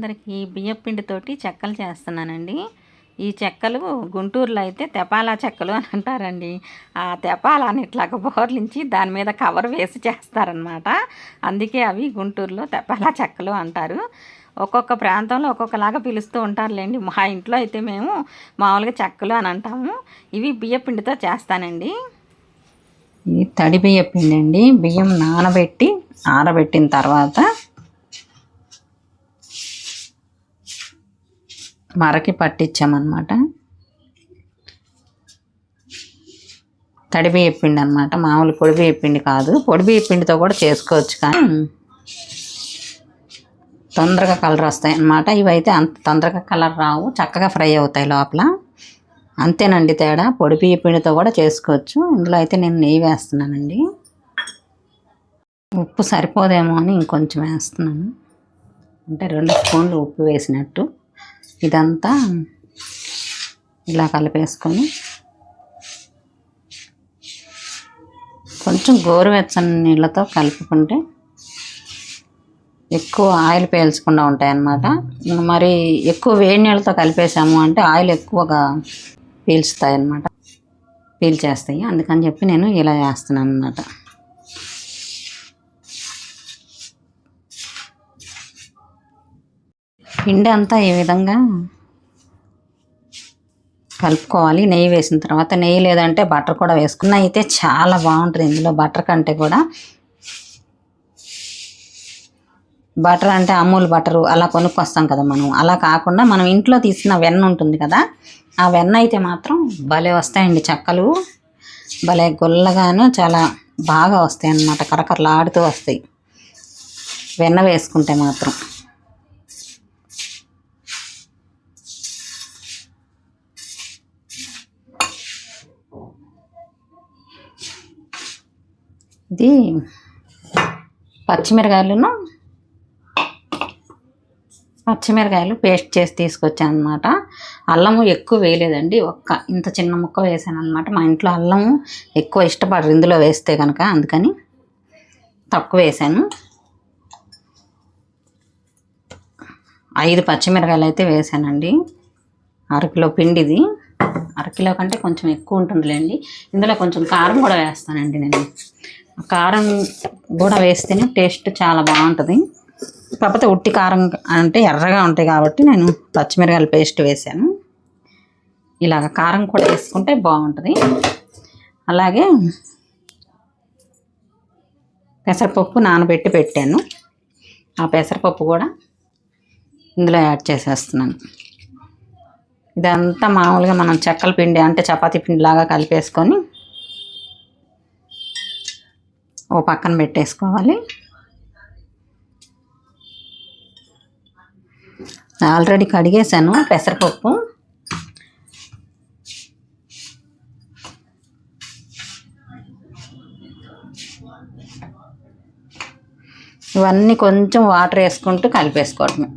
అందరికీ బియ్యపిండితోటి చెక్కలు చేస్తున్నానండి. ఈ చెక్కలు గుంటూరులో అయితే తెపాలా చెక్కలు అని అంటారండి. ఆ తెపాలాని ఇట్లాగ బోర్లించి దాని మీద కవర్ వేసి చేస్తారనమాట అందుకే అవి గుంటూరులో తెపాలా చెక్కలు అంటారు. ఒక్కొక్క ప్రాంతంలో ఒక్కొక్కలాగా పిలుస్తూ ఉంటారులేండి. మా ఇంట్లో అయితే మేము మామూలుగా చెక్కలు అని అంటాము. ఇవి బియ్యపిండితో చేస్తానండి. ఇది తడి బియ్యపిండి అండి. బియ్యం నానబెట్టి ఆరబెట్టిన తర్వాత మరకి పట్టించామన్నమాట. తడి బియ్య పిండి అనమాట మామూలు పొడి బియ్య పిండి కాదు. పొడి బియ్య పిండితో కూడా చేసుకోవచ్చు కానీ తొందరగా కలర్ వస్తాయి అన్నమాట ఇవైతే అంత తొందరగా కలర్ రావు. చక్కగా ఫ్రై అవుతాయి లోపల. అంతేనండి తేడా. పొడి బియ్య పిండితో కూడా చేసుకోవచ్చు. ఇందులో అయితే నేను నెయ్యి వేస్తున్నానండి. ఉప్పు సరిపోదేమో అని ఇంకొంచెం వేస్తున్నాను. అంటే రెండు స్పూన్లు ఉప్పు వేసినట్టు. ఇదంతా ఇలా కలిపేసుకొని కొంచెం గోరువెచ్చని నీళ్ళతో కలుపుకుంటే ఎక్కువ ఆయిల్ పీల్చకుండా ఉంటాయి అన్నమాట మరి ఎక్కువ వేడి నీళ్ళతో కలిపేసాము అంటే ఆయిల్ ఎక్కువగా పీల్చుతాయి అన్నమాట పీల్చేస్తాయి. అందుకని చెప్పి నేను ఇలా చేస్తున్నాను అన్నమాట పిండి అంతా ఈ విధంగా కలుపుకోవాలి. నెయ్యి వేసిన తర్వాత నెయ్యి లేదంటే బటర్ కూడా వేసుకున్న. అయితే చాలా బాగుంటుంది ఇందులో బటర్ కంటే కూడా. బటర్ అంటే అమూల్ బటరు అలా కొనుక్కొస్తాం కదా మనం. అలా కాకుండా మనం ఇంట్లో తీసిన వెన్న ఉంటుంది కదా ఆ వెన్న అయితే మాత్రం భలే వస్తాయండి చెక్కలు. భలే గుల్లగాను చాలా బాగా వస్తాయి అన్నమాట కరకరలాడుతూ వస్తాయి. వెన్న వేసుకుంటే మాత్రం. ఇది పచ్చిమిరకాయలను పచ్చిమిరకాయలు పేస్ట్ చేసి తీసుకొచ్చాను అనమాట అల్లము ఎక్కువ వేయలేదండి. ఒక్క ఇంత చిన్న ముక్క వేసాను అనమాట మా ఇంట్లో అల్లము ఎక్కువ ఇష్టపడరు. ఇందులో వేస్తే కనుక అందుకని తక్కువ వేసాను. ఐదు పచ్చిమిరకాయలు అయితే వేసానండి. అరకిలో పిండిది. అరకిలో కంటే కొంచెం ఎక్కువ ఉంటుందిలేండి. ఇందులో కొంచెం కారం కూడా వేస్తానండి నేను. కారం కూడా వేస్తేనే టేస్ట్ చాలా బాగుంటుంది. కాకపోతే ఉట్టి కారం అంటే ఎర్రగా ఉంటాయి కాబట్టి నేను పచ్చిమిరకాయల పేస్ట్ వేసాను. ఇలాగ కారం కూడా వేసుకుంటే బాగుంటుంది. అలాగే పెసరపప్పు నానబెట్టి పెట్టాను. ఆ పెసరపప్పు కూడా ఇందులో యాడ్ చేసేస్తున్నాను. ఇదంతా మామూలుగా మనం చెక్కల పిండి అంటే చపాతీ పిండి లాగా కలిపేసుకొని ఓ పక్కన పెట్టేసుకోవాలి. ఆల్రెడీ కడిగేసాను పెసరపప్పు. ఇవన్నీ కొంచెం వాటర్ వేసుకుంటూ కలిపేసుకోవటమే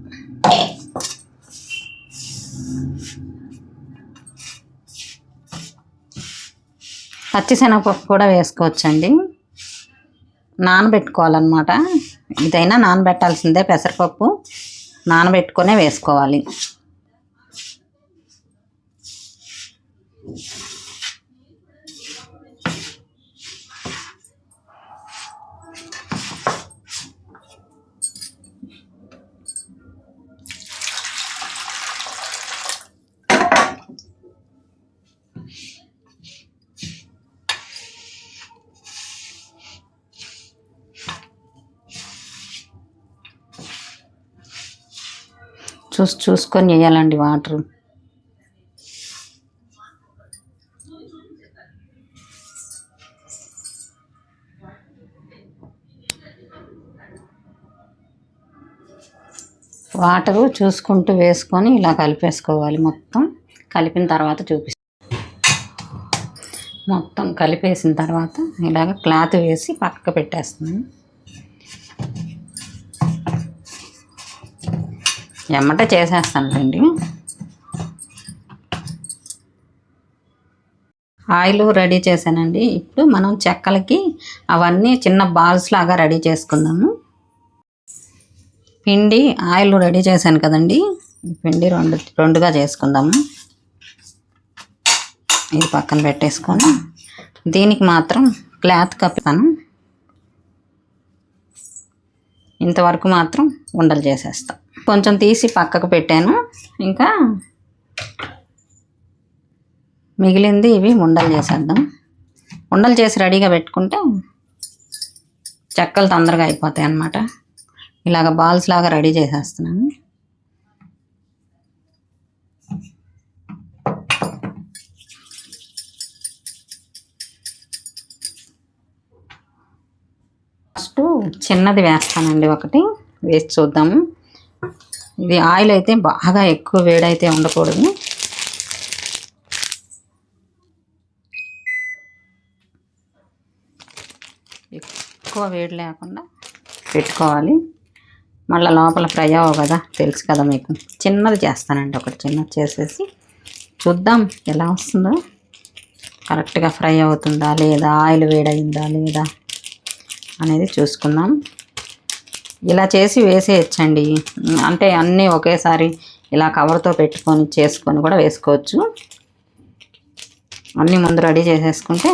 పచ్చిశనగపప్పు కూడా వేసుకోవచ్చండి. నానబెట్టుకోవాలన్నమాట. ఇదైనా నానబెట్టాల్సిందే పెసరపప్పు. నానబెట్టుకొనే వేసుకోవాలి. చూసి చూసుకొని వేయాలండి వాటర్. వాటరు చూసుకుంటూ వేసుకొని ఇలా కలిపేసుకోవాలి మొత్తం. కలిపిన తర్వాత చూపిస్తాను మొత్తం కలిపేసిన తర్వాత ఇలాగ క్లాత్ వేసి పక్కకు పెట్టేస్తున్నాను. ఎమ్మట చేసేస్తానులేండి. ఆయిల్ రెడీ చేశానండి. ఇప్పుడు మనం చెక్కలకి అవన్నీ చిన్న బాల్స్ లాగా రెడీ చేసుకుందాము. పిండి ఆయిల్ రెడీ చేశాను కదండి. పిండి రెండు రెండుగా చేసుకుందాము. ఇది పక్కన పెట్టేసుకొని దీనికి మాత్రం క్లాత్ కప్పాను ఇంతవరకు మాత్రం ఉండలు చేసేస్తాం. కొంచెం తీసి పక్కకు పెట్టాను. ఇంకా మిగిలింది ఇవి ఉండలు చేసేద్దాం. ఉండలు చేసి రెడీగా పెట్టుకుంటే చెక్కలు తొందరగా అయిపోతాయి అన్నమాట. ఇలాగ బాల్స్ లాగా రెడీ చేసేస్తున్నాను. ఫస్ట్ చిన్నది వేస్తానండి ఒకటి. వేసి చూద్దాము. ఇది ఆయిల్ అయితే బాగా ఎక్కువ వేడైతే ఉండకూడదు. ఎక్కువ వేడి లేకుండా పెట్టుకోవాలి. మళ్ళీ లోపల ఫ్రై అవ్వవు కదా తెలుసు కదా మీకు. చిన్నది చేస్తానండి ఒకటి చిన్నది చేసేసి చూద్దాం ఎలా వస్తుందో. కరెక్ట్గా ఫ్రై అవుతుందా లేదా ఆయిల్ వేడయిందా లేదా అనేది చూసుకుందాం. ఇలా చేసి వేసేయచ్చండి. అంటే అన్నీ ఒకేసారి ఇలా కవర్తో పెట్టుకొని చేసుకొని కూడా వేసుకోవచ్చు. అన్నీ ముందు రెడీ చేసేసుకుంటే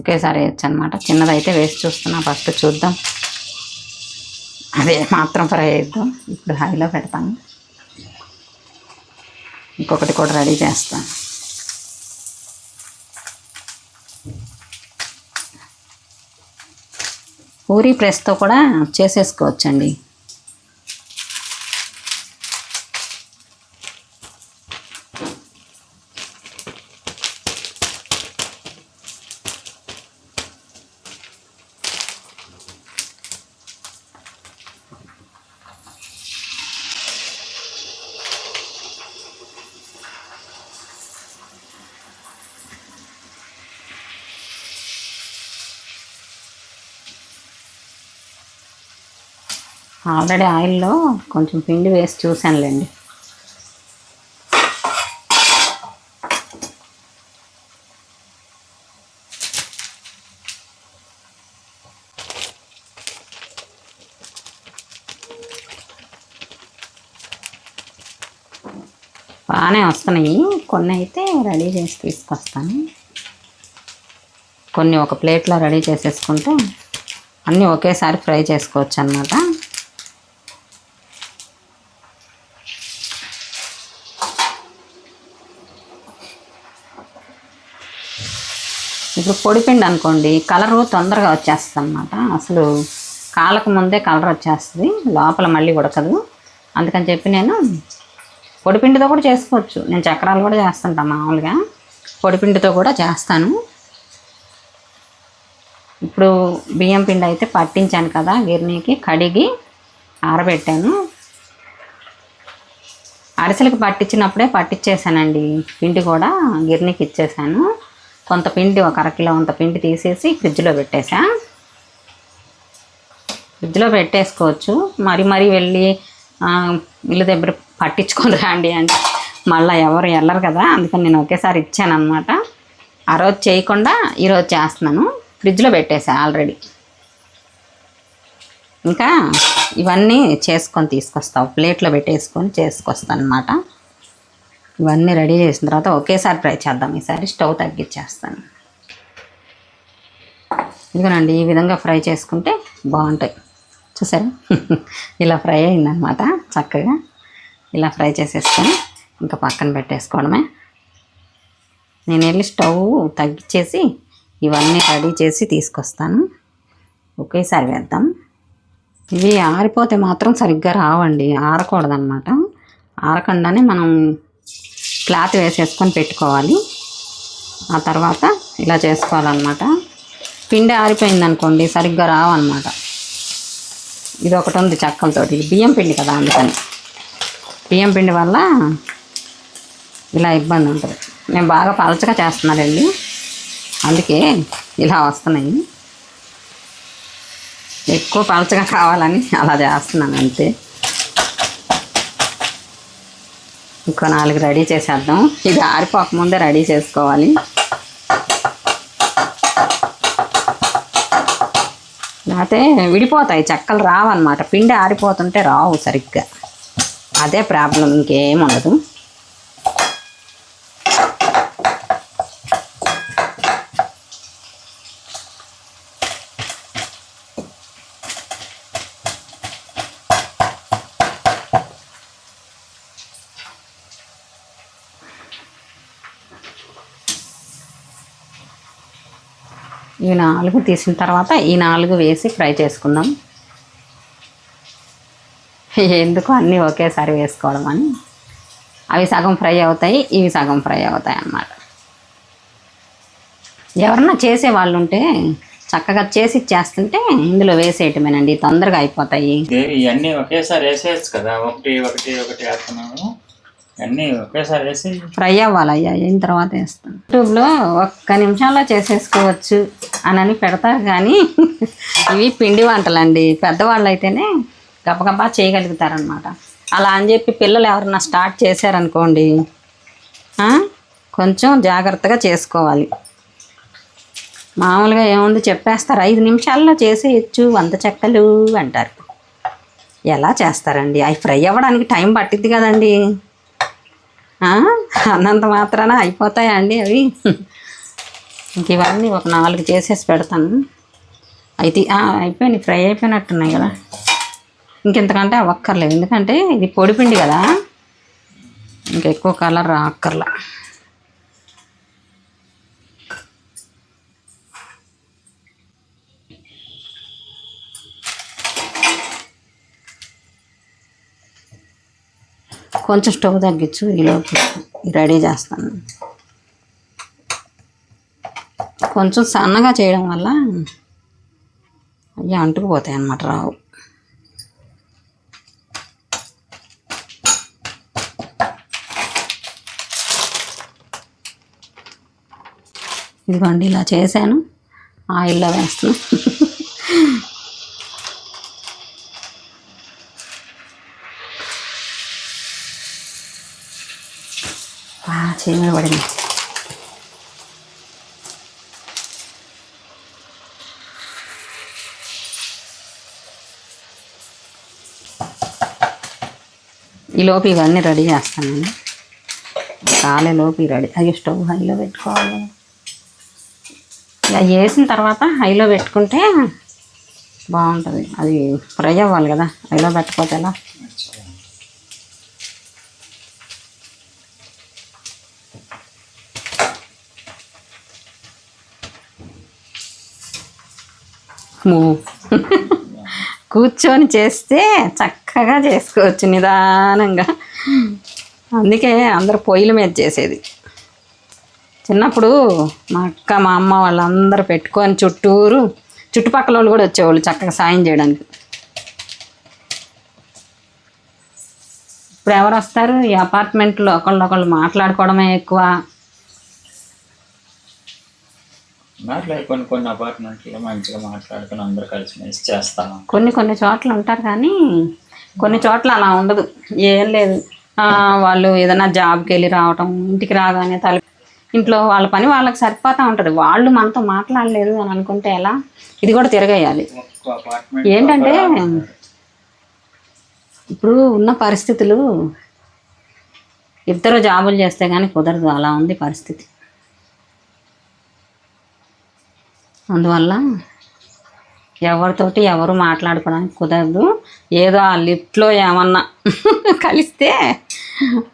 ఒకేసారి వేయచ్చు అనమాట చిన్నదైతే వేసి చూస్తున్నా ఫస్ట్ చూద్దాం. అదే మాత్రం ఫ్రై అయిద్దాం. ఇప్పుడు హైలో పెడతాను. ఇంకొకటి కూడా రెడీ చేస్తాను. పూరీ ప్రెస్తో కూడా చేసేసుకోవచ్చండి. ఆల్రెడీ ఆయిల్లో కొంచెం పిండి వేసి చూశానులేండి. బాగానే వస్తున్నాయి. కొన్ని అయితే రెడీ చేసి తీసుకొస్తాను. కొన్ని ఒక ప్లేట్లో రెడీ చేసేసుకుంటే అన్నీ ఒకేసారి ఫ్రై చేసుకోవచ్చు అన్నమాట ఇప్పుడు పొడిపిండి అనుకోండి కలరు తొందరగా వచ్చేస్తుంది అనమాట అసలు కాలకు ముందే కలర్ వచ్చేస్తుంది లోపల మళ్ళీ ఉడకదు. అందుకని చెప్పి నేను పొడిపిండితో కూడా చేసుకోవచ్చు. నేను చక్రాలు కూడా చేస్తుంటాను మామూలుగా. పొడిపిండితో కూడా చేస్తాను. ఇప్పుడు బియ్యం పిండి అయితే పట్టించాను కదా గిర్నీకి కడిగి ఆరబెట్టాను. అరిసెలకు పట్టించినప్పుడే పట్టించేసానండి పిండి కూడా గిర్నీకి ఇచ్చేసాను కొంత పిండి ఒక అరకిలో అంత పిండి తీసేసి ఫ్రిడ్జ్లో పెట్టేసా. ఫ్రిడ్జ్లో పెట్టేసుకోవచ్చు. మరి మరి వెళ్ళి ఇల్లు దగ్గర పట్టించుకొని రండి అంటే మళ్ళీ ఎవరు వెళ్ళరు కదా అందుకని నేను ఒకేసారి ఇచ్చాను అనమాట ఆ రోజు చేయకుండా ఈరోజు చేస్తున్నాను. ఫ్రిడ్జ్లో పెట్టేసా ఆల్రెడీ. ఇంకా ఇవన్నీ చేసుకొని తీసుకొస్తావు. ప్లేట్లో పెట్టేసుకొని చేసుకొస్తాను అనమాట ఇవన్నీ రెడీ చేసిన తర్వాత ఒకేసారి ఫ్రై చేద్దాం. ఈసారి స్టవ్ తగ్గించేస్తాను. ఇదిగోనండి ఈ విధంగా ఫ్రై చేసుకుంటే బాగుంటాయి. చూసారా? ఇలా ఫ్రై అయిందనమాట చక్కగా. ఇలా ఫ్రై చేసేసుకొని ఇంకా పక్కన పెట్టేసుకోవడమే. నేను వెళ్ళి స్టవ్ తగ్గించేసి ఇవన్నీ రెడీ చేసి తీసుకొస్తాను. ఒకేసారి వేద్దాం. ఇవి ఆరిపోతే మాత్రం సరిగ్గా రావండి. ఆరకూడదన్నమాట. ఆరకుండానే మనం క్లాత్ వేసేసుకొని పెట్టుకోవాలి. ఆ తర్వాత ఇలా చేసుకోవాలన్నమాట. పిండి ఆరిపోయింది అనుకోండి సరిగ్గా రావన్నమాట. ఇది ఒకటి ఉంది చెక్కలతోటి. బియ్యం పిండి కదా అందుకని. బియ్యం పిండి వల్ల ఇలా ఇబ్బంది ఉంటుంది. నేను బాగా పలచగా చేస్తున్నానండి. అందుకే ఇలా వస్తున్నాయి. ఎక్కువ పలచగా కావాలని అలా చేస్తున్నాను అంతే. ఇంకో నాలుగు రెడీ చేసేద్దాం. ఇది ఆరిపోకముందే రెడీ చేసుకోవాలి. లేకపోతే విడిపోతాయి చెక్కలు రావన్నమాట. పిండి ఆరిపోతుంటే రావు సరిగ్గా. అదే ప్రాబ్లం ఇంకేం ఈ నాలుగు తీసిన తర్వాత ఈ నాలుగు వేసి ఫ్రై చేసుకుందాం. ఎందుకు అన్నీ ఒకేసారి వేసుకోవడం అని? అవి సగం ఫ్రై అవుతాయి ఇవి సగం ఫ్రై అవుతాయి అన్నమాట. ఎవరన్నా చేసే వాళ్ళు ఉంటే చక్కగా చేసి చేస్తుంటే ఇందులో వేసేయటమేనండి తొందరగా అయిపోతాయి. ఇవన్నీ ఒకేసారి వేసేయచ్చు కదా ఒకటి ఒకటి ఒకటి వేస్తున్నాము. ఇవన్నీ ఒకేసారి వేసి ఫ్రై అవ్వాలయ్యా అయిన తర్వాత వేస్తాను. యూట్యూబ్లో ఒక్క నిమిషంలో చేసేసుకోవచ్చు అని అని పెడతారు కానీ ఇవి పిండి వంటలండి. పెద్దవాళ్ళు అయితేనే గబగబా చేయగలుగుతారనమాట అలా అని చెప్పి పిల్లలు ఎవరన్నా స్టార్ట్ చేశారనుకోండి కొంచెం జాగ్రత్తగా చేసుకోవాలి. మామూలుగా ఏముంది చెప్పేస్తారు ఐదు నిమిషాల్లో చేసేయచ్చు వంద చెక్కలు అంటారు. ఎలా చేస్తారండి? అవి ఫ్రై అవ్వడానికి టైం పట్టిద్ది కదండి. అన్నంత మాత్రాన అయిపోతాయా అండి అవి. ఇంక ఇవన్నీ ఒక నాలుగు చేసేసి పెడతాను. అయితే అయిపోయినాయి ఫ్రై అయిపోయినట్టున్నాయి కదా. ఇంకెంతకంటే అవ్వక్కర్లేదు ఎందుకంటే ఇది పొడిపిండి కదా. ఇంకెక్కువ కలర్ రాక్కర్లా. కొంచెం స్టవ్ తగ్గించు ఈలోపు రెడీ చేస్తాను. కొంచెం సన్నగా చేయడం వల్ల అవి అంటుకుపోతాయి అన్నమాట రావు. ఇదిగోండి ఇలా చేశాను. ఆయిల్లో వేస్తాను చీమలు పడింది ఈ లోపు ఇవన్నీ రెడీ చేస్తానండి. కాలే లోపు రెడీ. అయ్యో స్టవ్ హైలో పెట్టుకోవాలి. ఇలా వేసిన తర్వాత హైలో పెట్టుకుంటే బాగుంటుంది. అది ఫ్రై అవ్వాలి కదా హైలో పెట్టకపోతే ఎలా? మూ. కూర్చొని చేస్తే చక్కగా చేసుకోవచ్చు నిదానంగా. అందుకే అందరు పొయ్యిల మీద చేసేది. చిన్నప్పుడు మా అక్క మా అమ్మ వాళ్ళందరూ పెట్టుకొని చుట్టూరు చుట్టుపక్కల వాళ్ళు కూడా వచ్చేవాళ్ళు చక్కగా సాయం చేయడానికి. ఇప్పుడు ఎవరు వస్తారు? ఈ అపార్ట్మెంట్లో ఒకళ్ళొకళ్ళు మాట్లాడుకోవడమే ఎక్కువ. మాట్లాడి కొన్ని కొన్ని అపార్ట్మెంట్లో మంచిగా మాట్లాడుకుని అందరూ కలిసి మెలిసి చేస్తాము కొన్ని కొన్ని చోట్ల ఉంటారు కానీ కొన్ని చోట్ల అలా ఉండదు. ఏం లేదు. వాళ్ళు ఏదైనా జాబ్కి వెళ్ళి రావటం ఇంటికి రాగానే తల ఇంట్లో వాళ్ళ పని వాళ్ళకి సరిపోతూ ఉంటుంది. వాళ్ళు మనతో మాట్లాడలేదు అని అనుకుంటే ఎలా? ఇది కూడా తిరగేయాలి. ఏంటంటే ఇప్పుడు ఉన్న పరిస్థితులు ఇద్దరు జాబులు చేస్తే కానీ కుదరదు. అలా ఉంది పరిస్థితి. అందువల్ల ఎవరితోటి ఎవరు మాట్లాడుకోవడానికి కుదరదు. ఏదో ఆ లిఫ్ట్లో ఏమన్నా కలిస్తే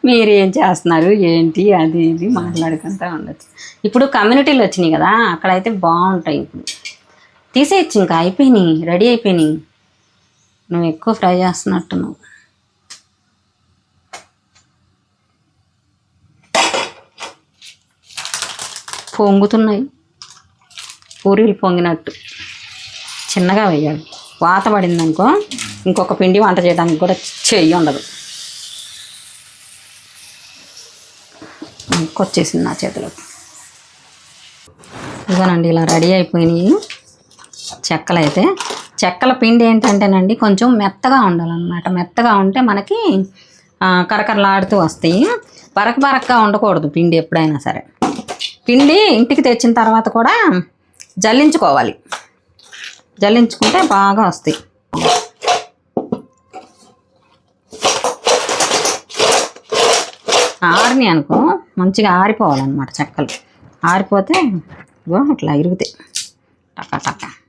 మీరు ఏం చేస్తున్నారు? ఏంటి? అది ఇది మాట్లాడుకుంటూ ఉండొచ్చు. ఇప్పుడు కమ్యూనిటీలు వచ్చినాయి కదా అక్కడైతే బాగుంటాయి ఇప్పుడు. తీసేయచ్చు ఇంకా అయిపోయినాయి రెడీ అయిపోయినాయి. నువ్వు ఎక్కువ ఫ్రై చేస్తున్నట్టు నువ్వు. పొంగుతున్నాయి. పూరీలు పొంగినట్టు. చిన్నగా వేయాలి. వాత పడిందనుకో ఇంకొక పిండి వంట చేయడానికి కూడా చెయ్యి ఉండదు. ఇంకొచ్చేసింది నా చేతిలోకి. ఇదిగోనండి ఇలా రెడీ అయిపోయినాయి. చెక్కలు అయితే చెక్కల పిండి ఏంటంటేనండి కొంచెం మెత్తగా ఉండాలన్నమాట. మెత్తగా ఉంటే మనకి కరకరలాడుతూ వస్తాయి. బరక బరకగా ఉండకూడదు పిండి ఎప్పుడైనా సరే. పిండి ఇంటికి తెచ్చిన తర్వాత కూడా జల్లించుకోవాలి. జల్లించుకుంటే బాగా వస్తాయి. ఆరిని అనుకో మంచిగా ఆరిపోవాలన్నమాట చెక్కలు. ఆరిపోతే ఇట్లా ఇరుగుతాయి. టక్క టక.